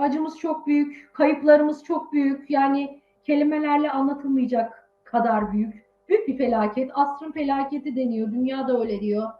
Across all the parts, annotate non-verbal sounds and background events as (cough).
acımız çok büyük, kayıplarımız çok büyük. Yani kelimelerle anlatılmayacak kadar büyük. Büyük bir felaket. Asrın felaketi deniyor. Dünya da öyle diyor.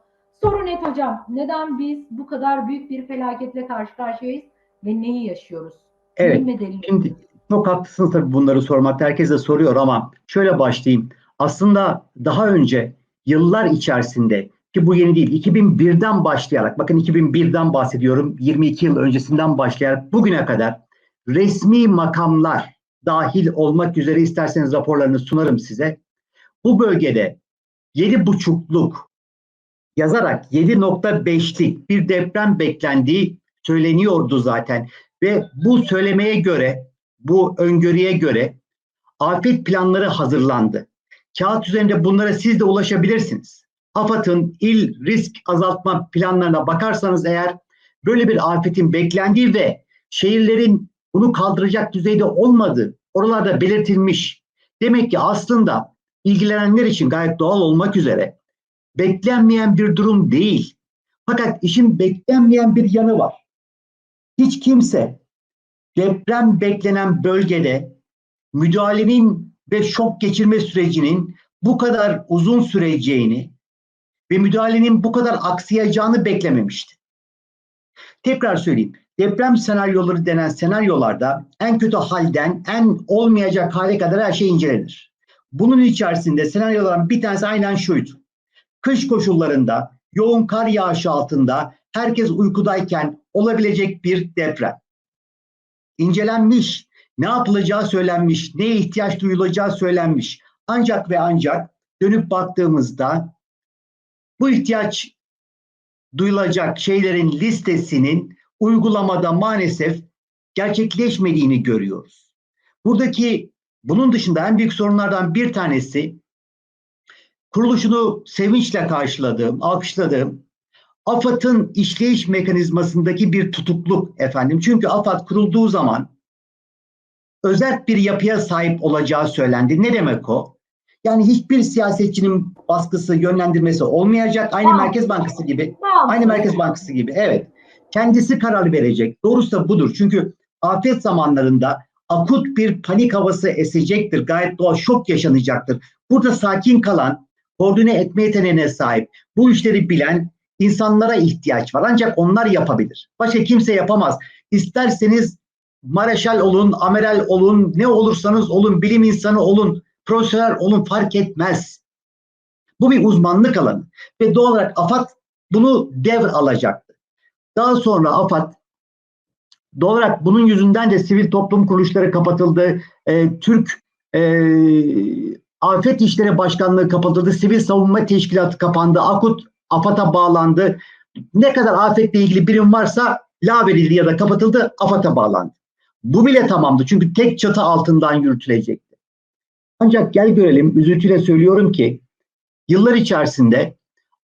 Soru net hocam. Neden biz bu kadar büyük bir felaketle karşı karşıyayız ve neyi yaşıyoruz? Evet. Şimdi çok haklısınız tabii bunları sormakta. Herkes de soruyor ama şöyle başlayayım. Aslında daha önce yıllar içerisinde ki bu yeni değil 2001'den başlayarak bakın 2001'den bahsediyorum 22 yıl öncesinden başlayarak bugüne kadar resmi makamlar dahil olmak üzere isterseniz raporlarını sunarım size. Bu bölgede 7,5'luk yazarak 7.5'lik bir deprem beklendiği söyleniyordu zaten. Ve bu söylemeye göre, bu öngörüye göre afet planları hazırlandı. Kağıt üzerinde bunlara siz de ulaşabilirsiniz. AFAD'ın il risk azaltma planlarına bakarsanız eğer böyle bir afetin beklendiği ve şehirlerin bunu kaldıracak düzeyde olmadığı oralarda belirtilmiş. Demek ki aslında ilgilenenler için gayet doğal olmak üzere beklenmeyen bir durum değil. Fakat işin beklenmeyen bir yanı var. Hiç kimse deprem beklenen bölgede müdahalenin ve şok geçirme sürecinin bu kadar uzun süreceğini ve müdahalenin bu kadar aksayacağını beklememişti. Tekrar söyleyeyim. Deprem senaryoları denen senaryolarda en kötü halden en olmayacak hale kadar her şey incelenir. Bunun içerisinde senaryoların bir tanesi aynen şuydu. Kış koşullarında yoğun kar yağışı altında herkes uykudayken olabilecek bir deprem. İncelenmiş, ne yapılacağı söylenmiş, neye ihtiyaç duyulacağı söylenmiş. Ancak ve ancak dönüp baktığımızda bu ihtiyaç duyulacak şeylerin listesinin uygulamada maalesef gerçekleşmediğini görüyoruz. Buradaki bunun dışında en büyük sorunlardan bir tanesi kuruluşunu sevinçle karşıladığım, alkışladığım AFAD'ın işleyiş mekanizmasındaki bir tutukluk efendim. Çünkü AFAD kurulduğu zaman özel bir yapıya sahip olacağı söylendi. Ne demek o? Yani hiçbir siyasetçinin baskısı, yönlendirmesi olmayacak. Aynı Tamam. Merkez Bankası gibi. Tamam. Aynı Merkez Bankası gibi. Evet. Kendisi karar verecek. Doğrusu da budur. Çünkü afet zamanlarında akut bir panik havası esecektir. Gayet doğal şok yaşanacaktır. Burada sakin kalan, koordine etme yeteneğine sahip, bu işleri bilen insanlara ihtiyaç var. Ancak onlar yapabilir. Başka kimse yapamaz. İsterseniz mareşal olun, amiral olun, ne olursanız olun, bilim insanı olun, profesör olun fark etmez. Bu bir uzmanlık alanı ve doğal olarak AFAD bunu devr alacaktı. Daha sonra AFAD doğal olarak bunun yüzünden de sivil toplum kuruluşları kapatıldı. Ee, Türk e, Afet İşleri Başkanlığı kapatıldı. Sivil Savunma Teşkilatı kapandı. AKUT AFAD'a bağlandı. Ne kadar afetle ilgili birim varsa lağvedildi ya da kapatıldı, AFAD'a bağlandı. Bu bile tamamdı. Çünkü tek çatı altından yürütülecekti. Ancak gel görelim, üzüntüyle söylüyorum ki yıllar içerisinde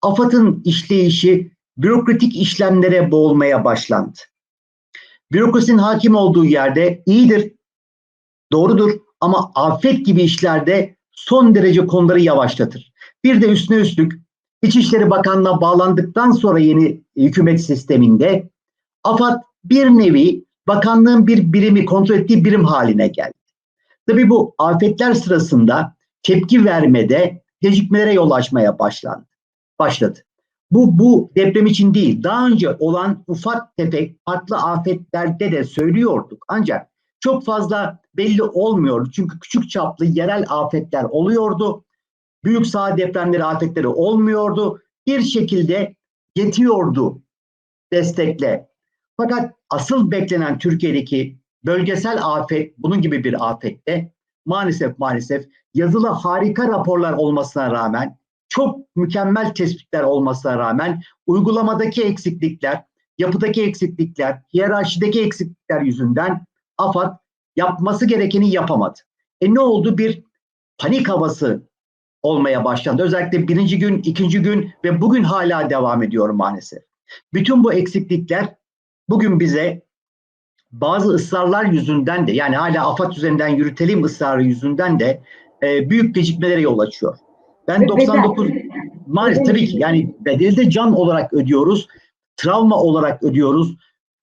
AFAD'ın işleyişi bürokratik işlemlere boğulmaya başlandı. Bürokrasinin hakim olduğu yerde iyidir, doğrudur ama afet gibi işlerde son derece konuları yavaşlatır. Bir de üstüne üstlük İçişleri Bakanlığı'na bağlandıktan sonra yeni hükümet sisteminde AFAD bir nevi bakanlığın bir birimi kontrol ettiği birim haline geldi. Tabii bu afetler sırasında tepki vermede gecikmelere yol açmaya başlandı, başladı. Bu, bu deprem için değil, daha önce olan ufak tefek farklı afetlerde de söylüyorduk. Ancak çok fazla belli olmuyordu. Çünkü küçük çaplı yerel afetler oluyordu. Büyük sağ depremleri, afetleri olmuyordu. Bir şekilde yetiyordu destekle. Fakat asıl beklenen Türkiye'deki bölgesel afet, bunun gibi bir afette maalesef maalesef yazılı harika raporlar olmasına rağmen, çok mükemmel tespitler olmasına rağmen uygulamadaki eksiklikler, yapıdaki eksiklikler, hiyerarşideki eksiklikler yüzünden AFAD yapması gerekeni yapamadı. E ne oldu? Bir panik havası olmaya başlandı. Özellikle birinci gün, ikinci gün ve bugün hala devam ediyor maalesef. Bütün bu eksiklikler bugün bize bazı ısrarlar yüzünden de yani hala AFAD üzerinden yürütelim ısrarı yüzünden de e, büyük gecikmelere yol açıyor. Ben Ve 99 maalesef tabii ki yani bedeli de can olarak ödüyoruz. Travma olarak ödüyoruz.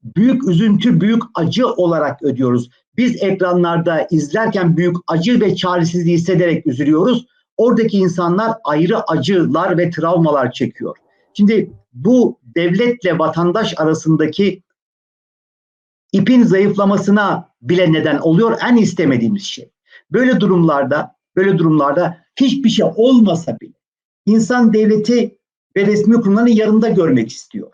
büyük üzüntü, büyük acı olarak ödüyoruz. Biz ekranlarda izlerken büyük acı ve çaresizliği hissederek üzülüyoruz. Oradaki insanlar ayrı acılar ve travmalar çekiyor. Şimdi bu devletle vatandaş arasındaki ipin zayıflamasına bile neden oluyor en istemediğimiz şey. Böyle durumlarda, böyle durumlarda hiçbir şey olmasa bile insan devleti ve resmi kurumların yanında görmek istiyor.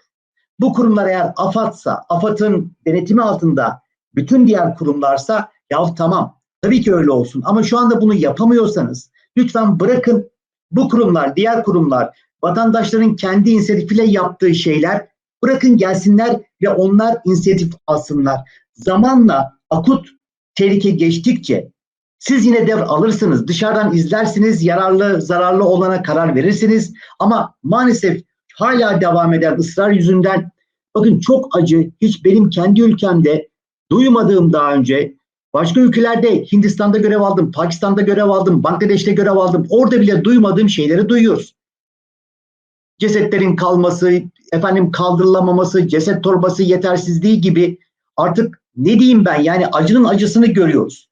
Bu kurumlar eğer AFAD'sa, AFAD'ın denetimi altında bütün diğer kurumlarsa ya tamam tabii ki öyle olsun ama şu anda bunu yapamıyorsanız lütfen bırakın bu kurumlar, diğer kurumlar vatandaşların kendi inisiyatifiyle yaptığı şeyler bırakın gelsinler ve onlar inisiyatif alsınlar. Zamanla akut tehlike geçtikçe siz yine devr alırsınız. Dışarıdan izlersiniz, yararlı, zararlı olana karar verirsiniz. Ama maalesef hala devam eden ısrar yüzünden bakın çok acı. Hiç benim kendi ülkemde duymadığım daha önce başka ülkelerde Hindistan'da görev aldım, Pakistan'da görev aldım, Bangladeş'te görev aldım. Orada bile duymadığım şeyleri duyuyoruz. Cesetlerin kalması, efendim kaldırılamaması, ceset torbası yetersizliği gibi artık ne diyeyim ben yani acının acısını görüyoruz.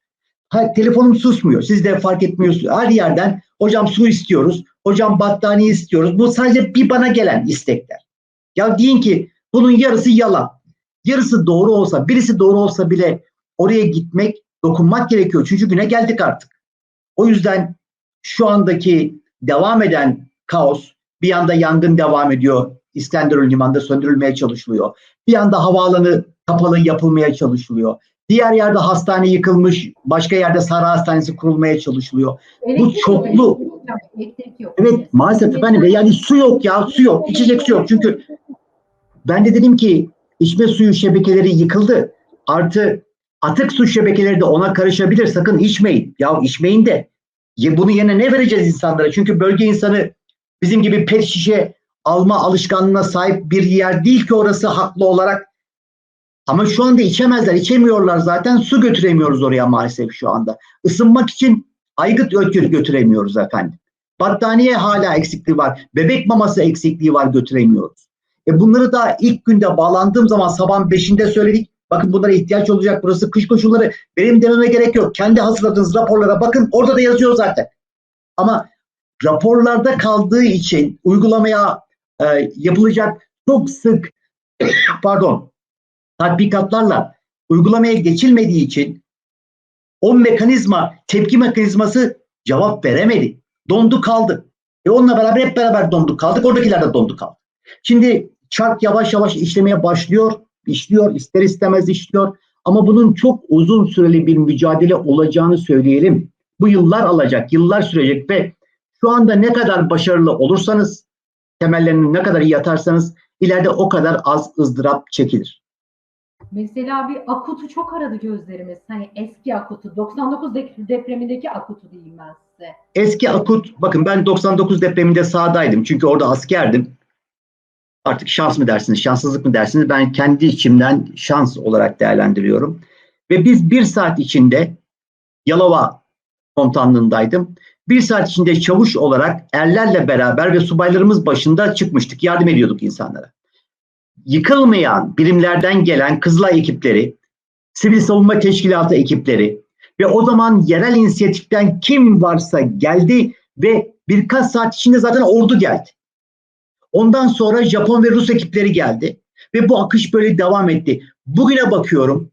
Ha, telefonum susmuyor. Siz de fark etmiyorsunuz. Her yerden hocam su istiyoruz. Hocam battaniye istiyoruz. Bu sadece bir bana gelen istekler. Ya deyin ki bunun yarısı yalan. Yarısı doğru olsa, birisi doğru olsa bile oraya gitmek, dokunmak gerekiyor. Çünkü güne geldik artık. O yüzden şu andaki devam eden kaos, bir yanda yangın devam ediyor. İskenderun limanında söndürülmeye çalışılıyor. Bir yanda havaalanı kapalı yapılmaya çalışılıyor. Diğer yerde hastane yıkılmış, başka yerde Sahra Hastanesi kurulmaya çalışılıyor. Elektrik çoklu. yok, elektrik yok. Evet maalesef efendim ve yani su yok ya su yok, içecek su yok. Çünkü ben de dedim ki içme suyu şebekeleri yıkıldı. Artı atık su şebekeleri de ona karışabilir. Sakın içmeyin. Ya içmeyin de bunu yerine ne vereceğiz insanlara? Çünkü bölge insanı bizim gibi pet şişe alma alışkanlığına sahip bir yer değil ki orası haklı olarak. Ama şu anda içemezler, içemiyorlar zaten. Su götüremiyoruz oraya maalesef şu anda. Isınmak için aygıt götür götüremiyoruz efendim. Battaniye hala eksikliği var. Bebek maması eksikliği var götüremiyoruz. E bunları da ilk günde bağlandığım zaman sabahın 5'inde söyledik. Bakın bunlara ihtiyaç olacak. Burası kış koşulları. Benim dememe gerek yok. Kendi hazırladığınız raporlara bakın. Orada da yazıyor zaten. Ama raporlarda kaldığı için uygulamaya e, yapılacak çok sık (coughs) pardon tatbikatlarla uygulamaya geçilmediği için o mekanizma, tepki mekanizması cevap veremedi. Dondu kaldı. Ve onunla beraber hep beraber donduk kaldık. Oradakiler de dondu kaldı. Şimdi çark yavaş yavaş işlemeye başlıyor. işliyor, ister istemez işliyor. Ama bunun çok uzun süreli bir mücadele olacağını söyleyelim. Bu yıllar alacak, yıllar sürecek ve şu anda ne kadar başarılı olursanız, temellerini ne kadar iyi atarsanız ileride o kadar az ızdırap çekilir. Mesela bir akutu çok aradı gözlerimiz. Hani eski akutu, 99 de- depremindeki akutu diyeyim ben size. Eski akut, bakın ben 99 depreminde sahadaydım çünkü orada askerdim. Artık şans mı dersiniz, şanssızlık mı dersiniz? Ben kendi içimden şans olarak değerlendiriyorum. Ve biz bir saat içinde Yalova komutanlığındaydım. Bir saat içinde çavuş olarak erlerle beraber ve subaylarımız başında çıkmıştık. Yardım ediyorduk insanlara. Yıkılmayan birimlerden gelen Kızılay ekipleri, Sivil Savunma Teşkilatı ekipleri ve o zaman yerel inisiyatiften kim varsa geldi ve birkaç saat içinde zaten ordu geldi. Ondan sonra Japon ve Rus ekipleri geldi ve bu akış böyle devam etti. Bugüne bakıyorum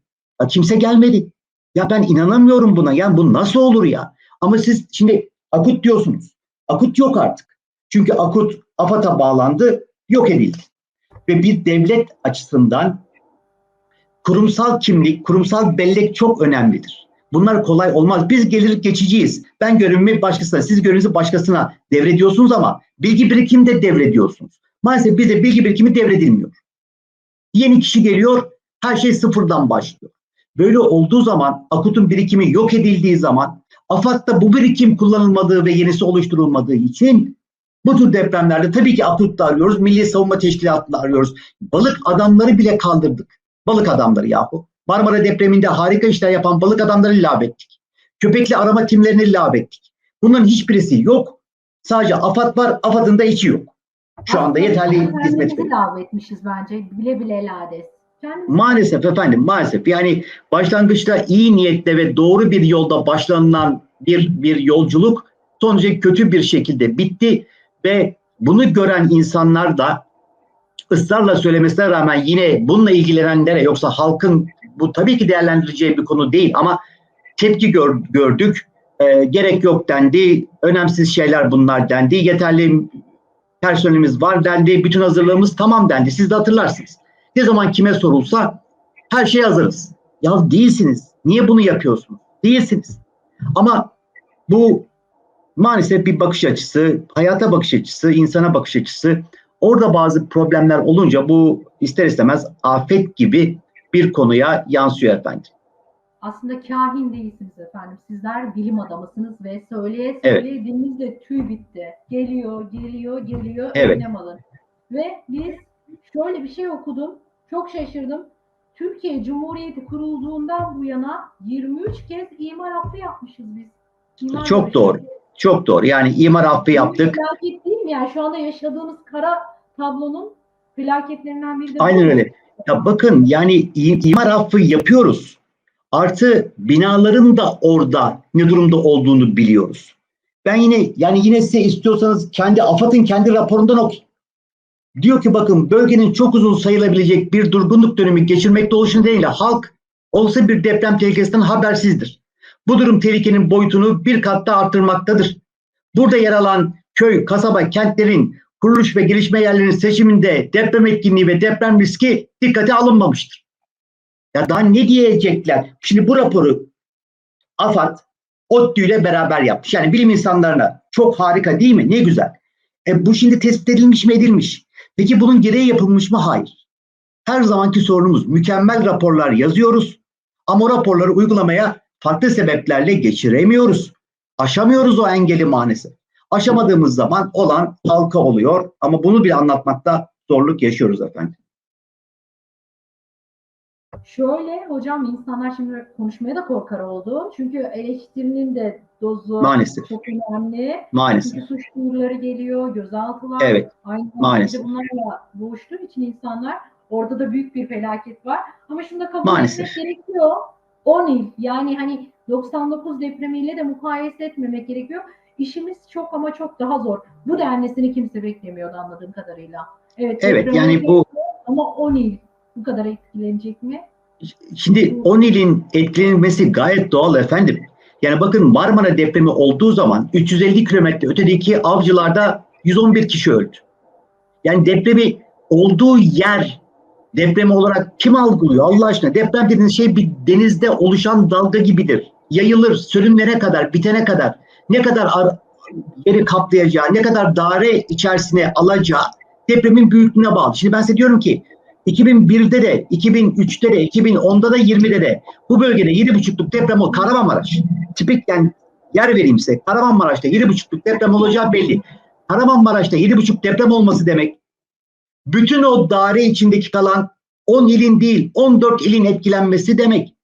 kimse gelmedi. Ya ben inanamıyorum buna. Yani bu nasıl olur ya? Ama siz şimdi akut diyorsunuz. Akut yok artık. Çünkü akut AFAD'a bağlandı, yok edildi. Ve bir devlet açısından kurumsal kimlik, kurumsal bellek çok önemlidir. Bunlar kolay olmaz. Biz gelir geçiciyiz. Ben görevimi başkasına, siz görevinizi başkasına devrediyorsunuz ama bilgi birikimi de devrediyorsunuz. Maalesef bize bilgi birikimi devredilmiyor. Yeni kişi geliyor, her şey sıfırdan başlıyor. Böyle olduğu zaman, akutun birikimi yok edildiği zaman, AFAD'da bu birikim kullanılmadığı ve yenisi oluşturulmadığı için bu tür depremlerde tabii ki akut da arıyoruz, Milli Savunma Teşkilatı'nı arıyoruz. Balık adamları bile kaldırdık. Balık adamları yahu. Marmara depreminde harika işler yapan balık adamları lağvettik. Köpekli arama timlerini lağvettik. Bunların hiçbirisi yok. Sadece AFAD var, AFAD'ın da içi yok. Şu anda yeterli hizmet veriyor. davet etmişiz bence. Bile bile lades. Maalesef efendim maalesef yani başlangıçta iyi niyetle ve doğru bir yolda başlanılan bir bir yolculuk sonucu kötü bir şekilde bitti ve bunu gören insanlar da ısrarla söylemesine rağmen yine bununla ilgilenenlere yoksa halkın bu tabii ki değerlendireceği bir konu değil ama tepki gör- gördük. Ee, gerek yok dendi. Önemsiz şeyler bunlar dendi. Yeterli personelimiz var dendi. Bütün hazırlığımız tamam dendi. Siz de hatırlarsınız. Ne zaman kime sorulsa her şey hazırız. Ya değilsiniz. Niye bunu yapıyorsunuz? Değilsiniz. Ama bu maalesef bir bakış açısı, hayata bakış açısı, insana bakış açısı. Orada bazı problemler olunca bu ister istemez afet gibi bir konuya yansıyor efendim. aslında kahin değilsiniz efendim. Sizler bilim adamısınız ve söyleye Evet. söyleye dilinizde tüy bitti. Geliyor, geliyor, geliyor. Evet. Önlem alın. Ve biz şöyle bir şey okudum. Çok şaşırdım. Türkiye Cumhuriyeti kurulduğundan bu yana 23 kez imar affı yapmışız biz. İmar Çok barışı. doğru. Çok doğru. Yani imar affı yaptık. Felaket değil mi? Yani şu anda yaşadığımız kara tablonun felaketlerinden biri de. Aynen öyle. Ya bakın yani imar affı yapıyoruz. Artı binaların da orada ne durumda olduğunu biliyoruz. Ben yine yani yine size istiyorsanız kendi AFAD'ın kendi raporundan okuyayım. Diyor ki bakın bölgenin çok uzun sayılabilecek bir durgunluk dönemi geçirmekte oluşu nedeniyle halk olsa bir deprem tehlikesinden habersizdir. Bu durum tehlikenin boyutunu bir kat daha arttırmaktadır. Burada yer alan köy, kasaba, kentlerin kuruluş ve gelişme yerlerinin seçiminde deprem etkinliği ve deprem riski dikkate alınmamıştır. Ya daha ne diyecekler? Şimdi bu raporu AFAD, ODTÜ ile beraber yapmış. Yani bilim insanlarına çok harika değil mi? Ne güzel. E bu şimdi tespit edilmiş mi edilmiş? Peki bunun gereği yapılmış mı? Hayır. Her zamanki sorunumuz mükemmel raporlar yazıyoruz ama o raporları uygulamaya farklı sebeplerle geçiremiyoruz. Aşamıyoruz o engeli maalesef. Aşamadığımız zaman olan halka oluyor ama bunu bile anlatmakta zorluk yaşıyoruz efendim. Şöyle hocam insanlar şimdi konuşmaya da korkar oldu. Çünkü eleştirinin de dozu Maalesef. çok önemli. Maalesef. Çünkü suç duyuruları geliyor, gözaltılar. Evet. Aynı Maalesef. bunlarla boğuştuğu için insanlar orada da büyük bir felaket var. Ama şunu da kabul Maalesef. etmek gerekiyor. 10 il yani hani 99 depremiyle de mukayese etmemek gerekiyor. İşimiz çok ama çok daha zor. Bu denmesini kimse beklemiyordu anladığım kadarıyla. Evet, Evet yani bu ama 10 il bu kadar etkilenecek mi? Şimdi 10 ilin etkilenmesi gayet doğal efendim. Yani bakın Marmara depremi olduğu zaman 350 kilometre ötedeki avcılarda 111 kişi öldü. Yani depremi olduğu yer depremi olarak kim algılıyor Allah aşkına? Deprem dediğiniz şey bir denizde oluşan dalga gibidir. Yayılır sürünlere kadar, bitene kadar. Ne kadar ar- yeri kaplayacağı, ne kadar daire içerisine alacağı depremin büyüklüğüne bağlı. Şimdi ben size diyorum ki 2001'de de, 2003'te de, 2010'da da, 20'de de bu bölgede 7,5'luk deprem o Kahramanmaraş. Tipik yani yer vereyim size. Kahramanmaraş'ta 7,5'luk deprem olacağı belli. Kahramanmaraş'ta 7,5 deprem olması demek bütün o daire içindeki kalan 10 ilin değil 14 ilin etkilenmesi demek.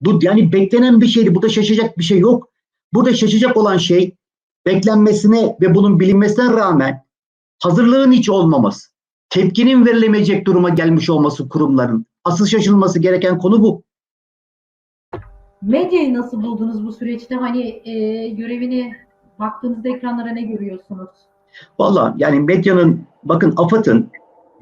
Bu yani beklenen bir şeydi. Burada şaşacak bir şey yok. Burada şaşacak olan şey beklenmesine ve bunun bilinmesine rağmen hazırlığın hiç olmaması. Tepkinin verilemeyecek duruma gelmiş olması kurumların. Asıl şaşılması gereken konu bu. Medyayı nasıl buldunuz bu süreçte? Hani e, görevini baktığınızda ekranlara ne görüyorsunuz? Valla yani medyanın bakın AFAD'ın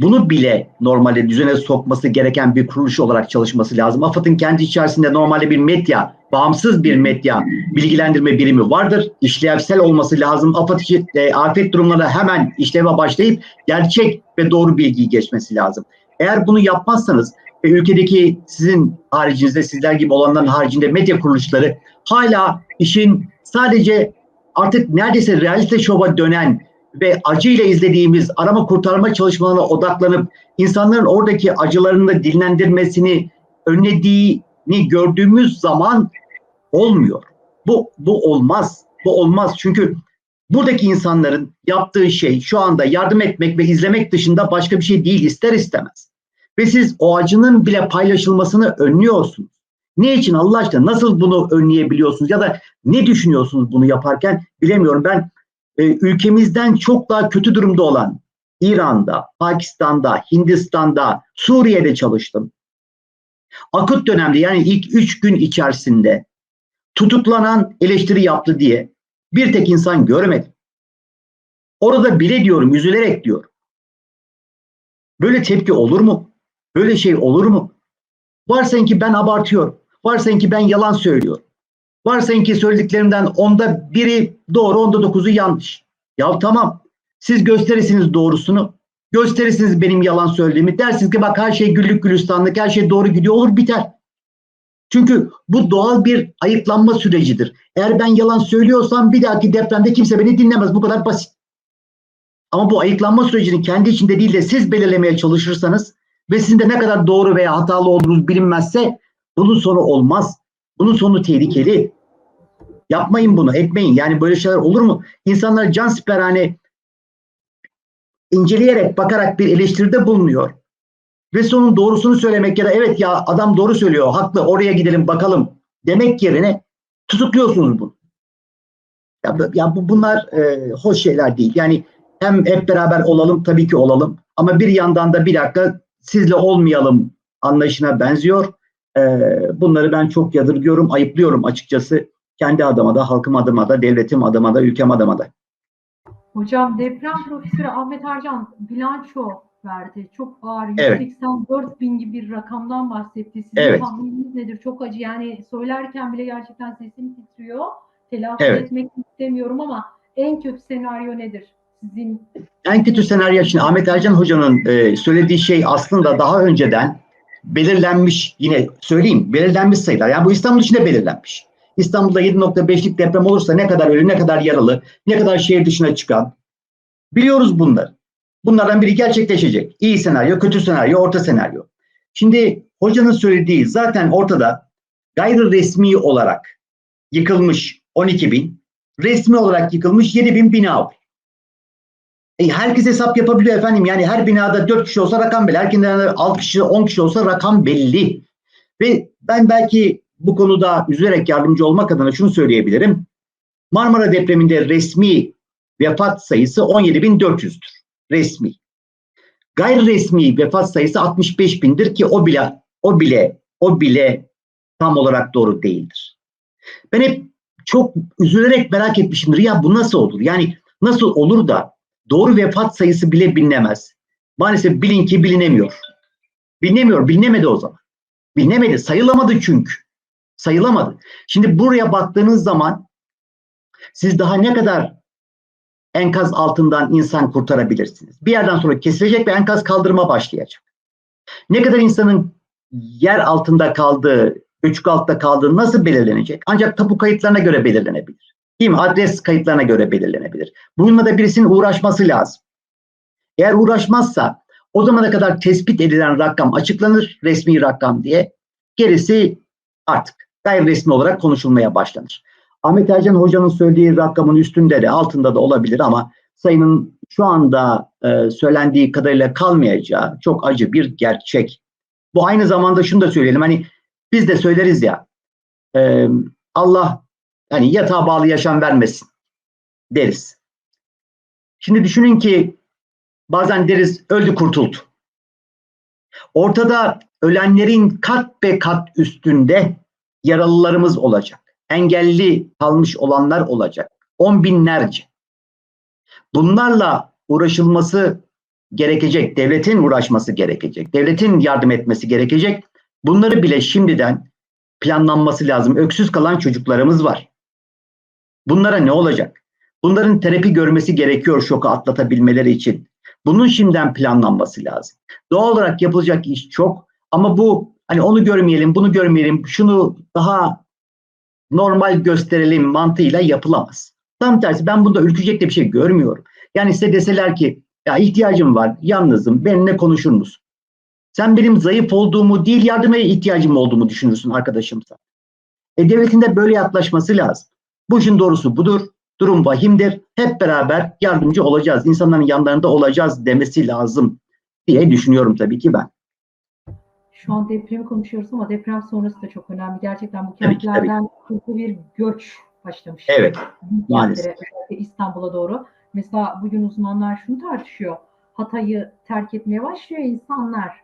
bunu bile normalde düzene sokması gereken bir kuruluş olarak çalışması lazım. AFAD'ın kendi içerisinde normalde bir medya, bağımsız bir medya bilgilendirme birimi vardır. İşlevsel olması lazım. AFAD e, afet durumlarında hemen işleve başlayıp gerçek ve doğru bilgiyi geçmesi lazım. Eğer bunu yapmazsanız ve ülkedeki sizin haricinizde, sizler gibi olanların haricinde medya kuruluşları hala işin sadece artık neredeyse realite şova dönen ve acıyla izlediğimiz arama kurtarma çalışmalarına odaklanıp insanların oradaki acılarını da dinlendirmesini önlediğini gördüğümüz zaman olmuyor. Bu bu olmaz. Bu olmaz. Çünkü buradaki insanların yaptığı şey şu anda yardım etmek ve izlemek dışında başka bir şey değil ister istemez. Ve siz o acının bile paylaşılmasını önlüyorsunuz. Ne için Allah aşkına nasıl bunu önleyebiliyorsunuz ya da ne düşünüyorsunuz bunu yaparken bilemiyorum. Ben e, ülkemizden çok daha kötü durumda olan İran'da, Pakistan'da, Hindistan'da, Suriye'de çalıştım. Akut dönemde yani ilk 3 gün içerisinde tutuklanan eleştiri yaptı diye bir tek insan görmedim. Orada bile diyorum, üzülerek diyorum. Böyle tepki olur mu? Böyle şey olur mu? Varsayın ki ben abartıyorum. Varsayın ki ben yalan söylüyorum. Varsayın ki söylediklerimden onda biri doğru, onda dokuzu yanlış. Ya tamam. Siz gösterirsiniz doğrusunu. Gösterirsiniz benim yalan söylediğimi. Dersiniz ki bak her şey güllük gülistanlık, her şey doğru gidiyor olur biter. Çünkü bu doğal bir ayıklanma sürecidir. Eğer ben yalan söylüyorsam bir dahaki depremde kimse beni dinlemez. Bu kadar basit. Ama bu ayıklanma sürecini kendi içinde değil de siz belirlemeye çalışırsanız ve sizin de ne kadar doğru veya hatalı olduğunuz bilinmezse bunun sonu olmaz. Bunun sonu tehlikeli. Yapmayın bunu, etmeyin. Yani böyle şeyler olur mu? İnsanlar can siperhane inceleyerek, bakarak bir eleştiride bulunuyor. Ve sonun doğrusunu söylemek ya da evet ya adam doğru söylüyor, haklı oraya gidelim bakalım demek yerine tutukluyorsunuz bunu. Ya, ya bu bunlar e, hoş şeyler değil. Yani hem hep beraber olalım tabii ki olalım ama bir yandan da bir dakika sizle olmayalım anlayışına benziyor. E, bunları ben çok yadırgıyorum, ayıplıyorum açıkçası. Kendi adıma da, halkım adıma da, devletim adıma da, ülkem adıma da. Hocam deprem profesörü Ahmet Arcan bilanço verdi. Çok ağır. Evet. 184 bin gibi bir rakamdan bahsetti. Sizin Evet. tahmininiz nedir? Çok acı. Yani söylerken bile gerçekten sesim titriyor. Telafi Evet. etmek istemiyorum ama en kötü senaryo nedir? Sizin En kötü senaryo şimdi Ahmet Ercan Hoca'nın e, söylediği şey aslında daha önceden belirlenmiş yine söyleyeyim belirlenmiş sayılar. Yani bu İstanbul için de belirlenmiş. İstanbul'da 7.5'lik deprem olursa ne kadar ölü, ne kadar yaralı, ne kadar şehir dışına çıkan biliyoruz bunları. Bunlardan biri gerçekleşecek. İyi senaryo, kötü senaryo, orta senaryo. Şimdi hocanın söylediği zaten ortada gayri resmi olarak yıkılmış 12 bin, resmi olarak yıkılmış 7 bin bina var. E, herkes hesap yapabiliyor efendim. Yani her binada 4 kişi olsa rakam belli. Her binada 6 kişi, 10 kişi olsa rakam belli. Ve ben belki bu konuda üzülerek yardımcı olmak adına şunu söyleyebilirim. Marmara depreminde resmi vefat sayısı 17.400'dür. Resmi. Gayri resmi vefat sayısı 65 bindir ki o bile o bile o bile tam olarak doğru değildir. Ben hep çok üzülerek merak etmişimdir. Ya bu nasıl olur? Yani nasıl olur da doğru vefat sayısı bile bilinemez. Maalesef bilin ki bilinemiyor. Bilinemiyor, bilinemedi o zaman. Bilinemedi, sayılamadı çünkü. Sayılamadı. Şimdi buraya baktığınız zaman siz daha ne kadar enkaz altından insan kurtarabilirsiniz? Bir yerden sonra kesilecek ve enkaz kaldırma başlayacak. Ne kadar insanın yer altında kaldığı, göçük altta kaldığı nasıl belirlenecek? Ancak tapu kayıtlarına göre belirlenebilir. Değil? Adres kayıtlarına göre belirlenebilir. Bununla da birisinin uğraşması lazım. Eğer uğraşmazsa o zamana kadar tespit edilen rakam açıklanır, resmi rakam diye. Gerisi artık gayri resmi olarak konuşulmaya başlanır. Ahmet Ercan Hoca'nın söylediği rakamın üstünde de altında da olabilir ama sayının şu anda e, söylendiği kadarıyla kalmayacağı çok acı bir gerçek. Bu aynı zamanda şunu da söyleyelim hani biz de söyleriz ya e, Allah hani yatağa bağlı yaşam vermesin deriz. Şimdi düşünün ki bazen deriz öldü kurtuldu. Ortada ölenlerin kat be kat üstünde yaralılarımız olacak. Engelli kalmış olanlar olacak. On binlerce. Bunlarla uğraşılması gerekecek. Devletin uğraşması gerekecek. Devletin yardım etmesi gerekecek. Bunları bile şimdiden planlanması lazım. Öksüz kalan çocuklarımız var. Bunlara ne olacak? Bunların terapi görmesi gerekiyor şoku atlatabilmeleri için. Bunun şimdiden planlanması lazım. Doğal olarak yapılacak iş çok ama bu hani onu görmeyelim, bunu görmeyelim, şunu daha normal gösterelim mantığıyla yapılamaz. Tam tersi ben bunda ürkecek de bir şey görmüyorum. Yani size deseler ki ya ihtiyacım var, yalnızım, benimle konuşur musun? Sen benim zayıf olduğumu değil yardıma ihtiyacım olduğumu düşünürsün arkadaşımsa. E devletin de böyle yaklaşması lazım. Bu işin doğrusu budur. Durum vahimdir. Hep beraber yardımcı olacağız. İnsanların yanlarında olacağız demesi lazım diye düşünüyorum tabii ki ben. Şu an depremi konuşuyoruz ama deprem sonrası da çok önemli. Gerçekten bu kentlerden hızlı bir göç başlamış. Evet, maalesef. İstanbul'a doğru. Mesela bugün uzmanlar şunu tartışıyor. Hatay'ı terk etmeye başlıyor insanlar.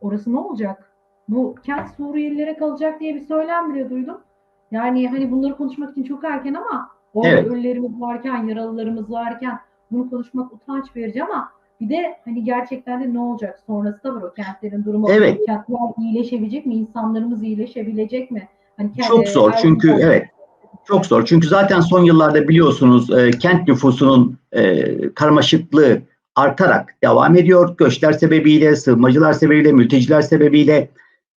Orası ne olacak? Bu kent Suriyelilere kalacak diye bir söylem bile duydum. Yani hani bunları konuşmak için çok erken ama orada Evet. ölülerimiz varken, yaralılarımız varken bunu konuşmak utanç verici ama bir de hani gerçekten de ne olacak sonrası da var o kentlerin durumu. Evet. Kentler iyileşebilecek mi? İnsanlarımız iyileşebilecek mi? Hani kent- Çok zor çünkü evet çok zor. Çünkü zaten son yıllarda biliyorsunuz e, kent nüfusunun e, karmaşıklığı artarak devam ediyor. Göçler sebebiyle, sığınmacılar sebebiyle, mülteciler sebebiyle.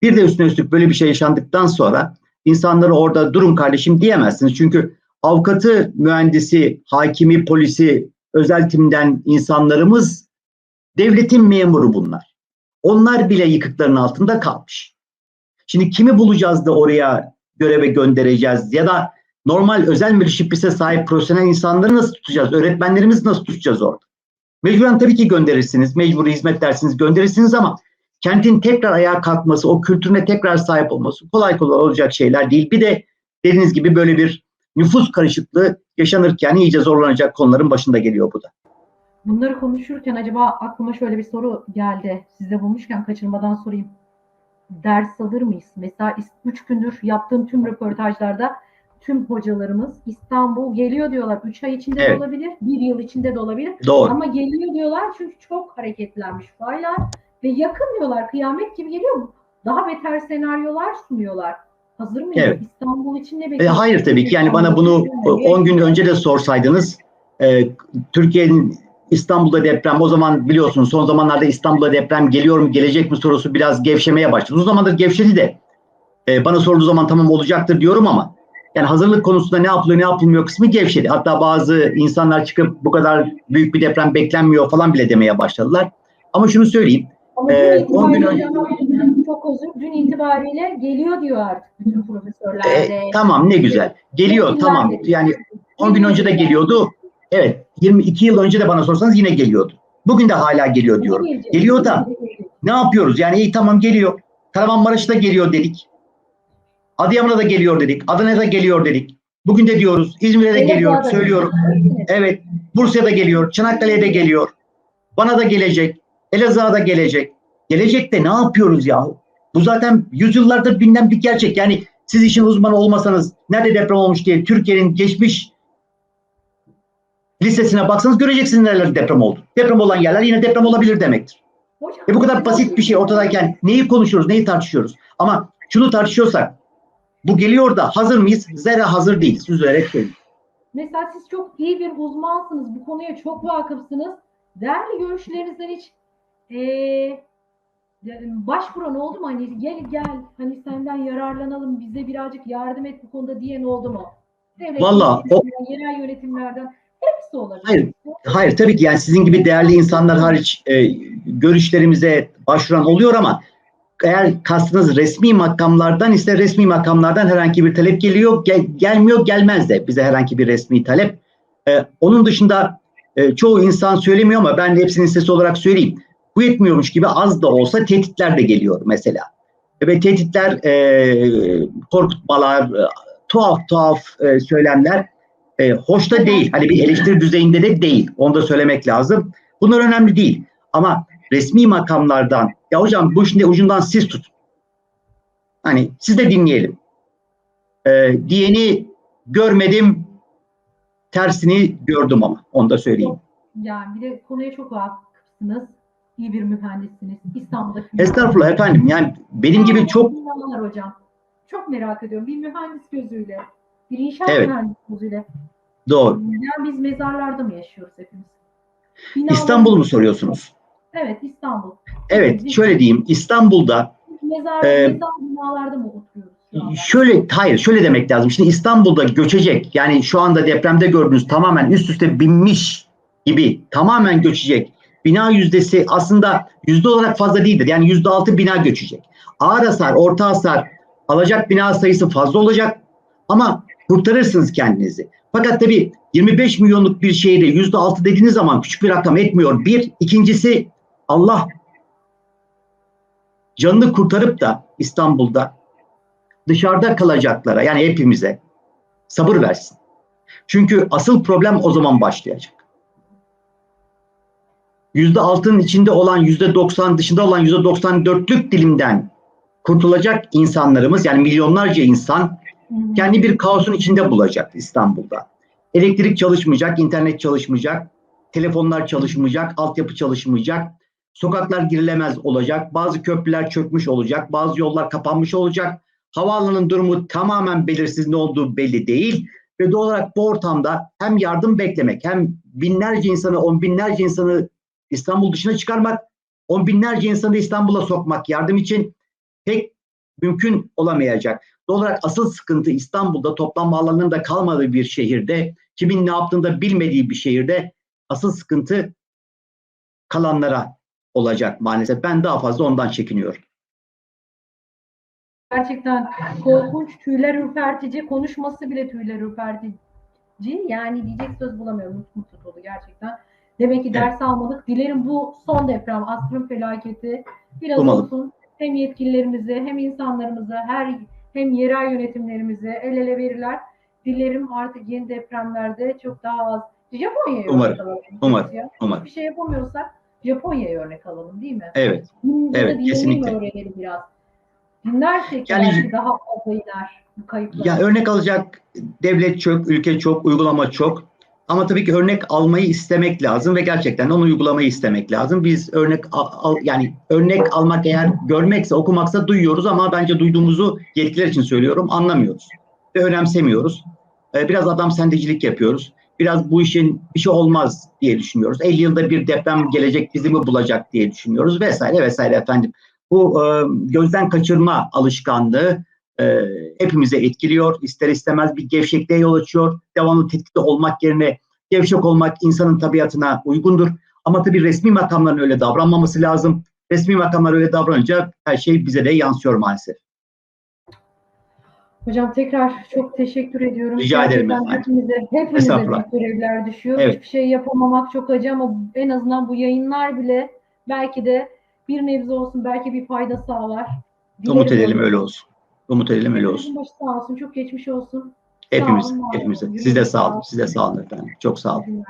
Bir de üstüne üstlük böyle bir şey yaşandıktan sonra insanları orada durun kardeşim diyemezsiniz. Çünkü avukatı, mühendisi, hakimi, polisi, özel timden insanlarımız devletin memuru bunlar. Onlar bile yıkıkların altında kalmış. Şimdi kimi bulacağız da oraya göreve göndereceğiz ya da normal özel müreşippise sahip profesyonel insanları nasıl tutacağız? Öğretmenlerimizi nasıl tutacağız orada? Mecburen tabii ki gönderirsiniz. Mecburi hizmet dersiniz gönderirsiniz ama kentin tekrar ayağa kalkması, o kültürüne tekrar sahip olması kolay kolay olacak şeyler değil. Bir de dediğiniz gibi böyle bir nüfus karışıklığı yaşanırken iyice zorlanacak konuların başında geliyor bu da. Bunları konuşurken acaba aklıma şöyle bir soru geldi. Sizde bulmuşken kaçırmadan sorayım. Ders alır mıyız? Mesela 3 gündür yaptığım tüm röportajlarda tüm hocalarımız İstanbul geliyor diyorlar. 3 ay içinde Evet. de olabilir, 1 yıl içinde de olabilir. Doğru. Ama geliyor diyorlar çünkü çok hareketlenmiş faylar ve yakın diyorlar kıyamet gibi geliyor. Daha beter senaryolar sunuyorlar. Hazır mıyız? Evet. İstanbul için ne E, bekliyorsunuz? hayır tabii ki yani bana bunu e, 10 gün önce de sorsaydınız e, Türkiye'nin İstanbul'da deprem o zaman biliyorsunuz son zamanlarda İstanbul'da deprem geliyor mu gelecek mi sorusu biraz gevşemeye başladı. Uzun zamandır gevşedi de e, bana sorduğu zaman tamam olacaktır diyorum ama yani hazırlık konusunda ne yapılıyor ne yapılmıyor kısmı gevşedi. Hatta bazı insanlar çıkıp bu kadar büyük bir deprem beklenmiyor falan bile demeye başladılar. Ama şunu söyleyeyim Ama Ee, dün 10 gün itibariyle çok özür dün itibariyle geliyor diyor artık bütün profesörler e, tamam ne güzel geliyor Vekiller tamam de. yani 10 gün önce de geliyordu. Evet 22 yıl önce de bana sorsanız yine geliyordu. Bugün de hala geliyor diyorum. Geliyor da ne yapıyoruz? Yani iyi tamam geliyor. Kahramanmaraş'ta geliyor dedik. Adıyaman'a da geliyor dedik. Adana'da geliyor dedik. Bugün de diyoruz. İzmir'e de geliyor. Söylüyorum. Evet. Bursa'ya da geliyor. Çanakkale'ye de geliyor. Bana da gelecek. Elazığ'a da gelecek. Gelecek de ne yapıyoruz yahu? Bu zaten yüzyıllardır bilinen bir gerçek. Yani siz işin uzmanı olmasanız nerede deprem olmuş diye Türkiye'nin geçmiş listesine baksanız göreceksiniz nerelerde deprem oldu. Deprem olan yerler yine deprem olabilir demektir. Hocam, E bu kadar basit bir şey ortadayken neyi konuşuyoruz, neyi tartışıyoruz? Ama şunu tartışıyorsak bu geliyor da hazır mıyız? Zerre hazır değiliz. Üzülerek söyleyeyim. Mesela siz çok iyi bir uzmansınız. Bu konuya çok vakıfsınız. Değerli görüşlerinizden hiç eee başvuran oldu mu? Hani gel gel hani senden yararlanalım bize birazcık yardım et bu konuda diyen oldu mu? Devlet Vallahi o- yerel yönetimlerden hepsi olabilir. Hayır. Hayır tabii ki yani sizin gibi değerli insanlar hariç e, görüşlerimize başvuran oluyor ama eğer kastınız resmi makamlardan ise resmi makamlardan herhangi bir talep geliyor. Gel- gelmiyor gelmez de bize herhangi bir resmi talep. E, onun dışında e, çoğu insan söylemiyor ama ben hepsinin sesi olarak söyleyeyim. Bu yetmiyormuş gibi az da olsa tehditler de geliyor mesela. Ve tehditler, e, korkutmalar, e, tuhaf tuhaf e, söylemler e, hoş da değil. Hani bir eleştiri düzeyinde de değil. Onu da söylemek lazım. Bunlar önemli değil. Ama resmi makamlardan ya hocam bu işin de ucundan siz tutun. Hani siz de dinleyelim. E, diyeni görmedim tersini gördüm ama onu da söyleyeyim. Yani bir de konuya çok vakıfsınız. İyi bir mühendissiniz. İstanbul'da Estağfurullah efendim. Yani benim gibi çok hocam. Çok merak ediyorum. Bir mühendis gözüyle, bir inşaat Evet. mühendisi gözüyle. doğru. Yani biz mezarlarda mı yaşıyoruz hepimiz? Binalar- İstanbul mu soruyorsunuz? Evet İstanbul. Evet şöyle diyeyim. İstanbul'da Mezar, Ee, mezar binalarda mı oturuyoruz? Şöyle hayır şöyle demek lazım. Şimdi İstanbul'da göçecek yani şu anda depremde gördüğünüz tamamen üst üste binmiş gibi tamamen göçecek. Bina yüzdesi aslında yüzde olarak fazla değildir. Yani yüzde altı bina göçecek. Ağır hasar, orta hasar alacak bina sayısı fazla olacak ama kurtarırsınız kendinizi. Fakat tabii 25 milyonluk bir şehirde yüzde altı dediğiniz zaman küçük bir rakam etmiyor. Bir, ikincisi Allah canını kurtarıp da İstanbul'da dışarıda kalacaklara yani hepimize sabır versin. Çünkü asıl problem o zaman başlayacak. Yüzde altının içinde olan yüzde doksan dışında olan yüzde doksan dörtlük dilimden kurtulacak insanlarımız yani milyonlarca insan kendi bir kaosun içinde bulacak İstanbul'da. Elektrik çalışmayacak, internet çalışmayacak, telefonlar çalışmayacak, altyapı çalışmayacak, sokaklar girilemez olacak, bazı köprüler çökmüş olacak, bazı yollar kapanmış olacak. Havaalanının durumu tamamen belirsiz ne olduğu belli değil ve doğal olarak bu ortamda hem yardım beklemek hem binlerce insanı, on binlerce insanı İstanbul dışına çıkarmak, on binlerce insanı İstanbul'a sokmak yardım için pek mümkün olamayacak. Doğal olarak asıl sıkıntı İstanbul'da toplanma alanlarında kalmadığı bir şehirde, kimin ne yaptığını da bilmediği bir şehirde asıl sıkıntı kalanlara olacak maalesef. Ben daha fazla ondan çekiniyorum. Gerçekten korkunç, tüyler ürpertici, konuşması bile tüyler ürpertici. Yani diyecek söz bulamıyorum. Nutkum tutuldu gerçekten. Demek ki ders almadık. Dilerim bu son deprem, asrın felaketi biraz Umalım. olsun hem yetkililerimizi hem insanlarımızı her hem yerel yönetimlerimizi el ele verirler. Dilerim artık yeni depremlerde çok daha az. Japonya'ya Umarım, örnek alalım. umarım, Ya. umarım. Bir şey yapamıyorsak Japonya'ya örnek alalım değil mi? Evet. Burada Evet, kesinlikle. öğrenelim biraz. Dinlersek Yani- belki daha fazla iner bu kayıplar. Ya örnek alacak devlet çok, ülke çok, uygulama çok. Ama tabii ki örnek almayı istemek lazım ve gerçekten onu uygulamayı istemek lazım. Biz örnek al, yani örnek almak eğer görmekse, okumaksa duyuyoruz ama bence duyduğumuzu yetkililer için söylüyorum anlamıyoruz ve önemsemiyoruz. Ee, biraz adam sendecilik yapıyoruz. Biraz bu işin bir şey olmaz diye düşünüyoruz. 50 yılda bir deprem gelecek bizi mi bulacak diye düşünüyoruz vesaire vesaire efendim. Bu gözden kaçırma alışkanlığı e, hepimize etkiliyor. İster istemez bir gevşekliğe yol açıyor. Devamlı tetikte olmak yerine gevşek olmak insanın tabiatına uygundur. Ama tabii resmi makamların öyle davranmaması lazım. Resmi makamlar öyle davranınca her şey bize de yansıyor maalesef. Hocam tekrar çok teşekkür ediyorum. Rica ederim Gerçekten efendim. Hepimize, hepimize büyük görevler düşüyor. Evet. Hiçbir şey yapamamak çok acı ama en azından bu yayınlar bile belki de bir nebze olsun belki bir fayda sağlar. Umut Dilerim edelim öyle olsun. Umut edelim öyle olsun. Başı sağ olsun. Çok geçmiş olsun. Hepimiz, hepimize. Siz de sağ olun. Siz de sağ olun efendim. Çok sağ olun.